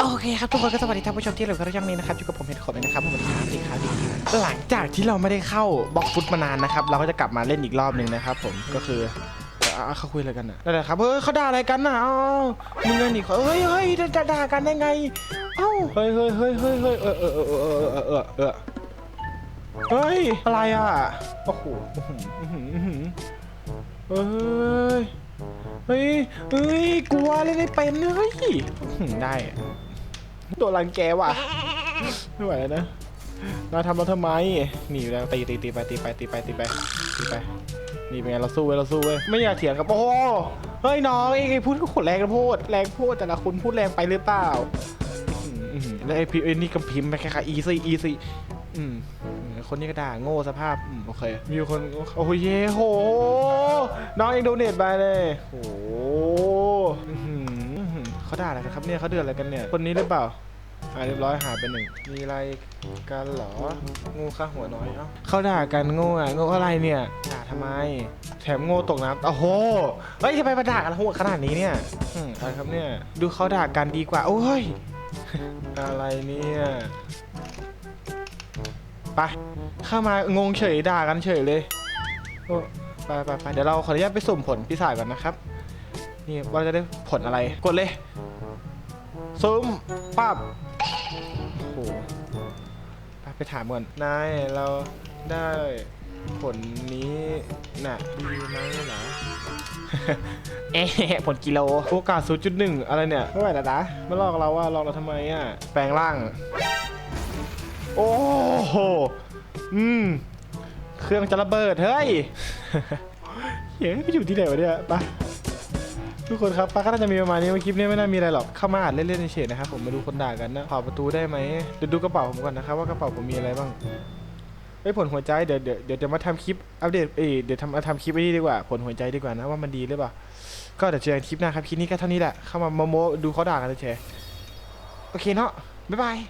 โอเคครับทุกคนก็สวัสดีท่านผู้ชมที่เรากรยังนี้นะครับอยู่กับผมเพชรขอบเลยนะครับผมวันนี้สีขาวดีหลังจากที่เราไม่ได้เข้าบล็อกฟุตมานานนะครับเราก็จะกลับมาเล่นอีกรอบหนึ่งนะครับผมก็คืออะเขาคุยอะไรกันน่ะนั่นแหละครับเฮ้ยเขาด่าอะไรกันน่ะเอ้ามึงเงินอีกเฮ้ยเฮ้ยจะด่ากันได้ไงเอ้าเฮ้ยเฮ้ยเฮ้ยเฮ้ยเฮ้ยเออเออเออเออเออเออเออเฮ้ยอะไรอะโอ้โหอื้อหืออเอออื้ออเฮ้ยเฮ้ยเฮ้ยกลัวเลยได้เป็นเฮ้ยได้ อะโดนรังแกว่ะไม่ไหวแล้วนะเราทำเราทำไมหนีแล้วตีตีตีไปตีไปตีไปตีไปตีไปนี่เป็นไงเราสู้เว้ยเราสู้เว้ยไม่อยากเถียงกับโอ้โหเฮ้ยน้องไอ้ไอ้พูดก็ขดแรงกันพูดแรงพูดแต่ละคนพูดแรงไปหรือเปล่าอื้อหืออื้อหือแล้วไอ้พี่ไอ้นี่ก็พิมพ์ไปแค่ค่ะอีซี่อีซี่อืมคนนี้ก็ด่าโง่สภาพอืมโอเคมีคนโอ้โหเย่โหน้องเองโดเนทไปเลยโอ้ เขาด่าอะไรกันครับเนี่ยเขาเดือดอะไรกันเนี่ย คนนี้หรือเปล่าอ่าเรียบร้อยหายไปหนึ่ง มีอะไรกันเหรองูข้าหัวน้อยเอ้าเขาด่ากันโง่อะโง่อะไรเนี่ยด่าทำไม แถมโง่ตกน้ำโอ้โหเฮ้ยทำไมมาด่ากันโหดขนาดนี้เนี่ยอืมอะไรครับเนี่ย ดูเขาด่ากันดีกว่า โอ้ย อะไรเนี่ยไปเข้ามางงเฉยด่ากันเฉยเลยโอ้ไปไปไปเดี๋ยวเราขออนุญาตไปสุ่มผลพิศาจก่อนนะครับ นี่ว่าจะได้ผลอะไร กดเลย ซุ่มปั๊บโอ้โหไปไปถามก่อนนายเราได้ผลนี้น่ะดีไหมเหรอ เอ๊ะผลกิโล โอกาส 0.1 อะไรเนี่ย ไม่ไหวแล้วนะมาลอกเราว่าลอกเราทำไมอะ แปลงร่าง โอ้โห อืม เครื่องจะระเบิด เฮ้ย เฮ้ยไปอยู่ที่ไหนวะเนี่ยไป ทุกคนครับป้าก็น่าจะมีประมาณนี้ว่าคลิปนี้ไม่น่ามีอะไรหรอกเข้ามาอ่านเล่นๆเฉยๆนะครับผมมาดูคนด่ากันนะเผาประตูได้ไหมเดี๋ยวดูกระเป๋าผมก่อนนะครับว่ากระเป๋าผมมีอะไรบ้างไอ้ผลหัวใจเดี๋ยวเดี๋ยวเดี๋ยวจะมาทำคลิปอัปเดตเอ้ยเดี๋ยวทำมาทำคลิปไอ้นี่ดีกว่า ผลหัวใจดีกว่านะว่ามันดีหรือเปล่าก็เดี๋ยวเจอกันคลิปหน้าครับคลิปนี้ก็เท่านี้แหละเข้ามาโมโมดูเขาด่ากันเฉยโอเคเนาะบ๊ายบาย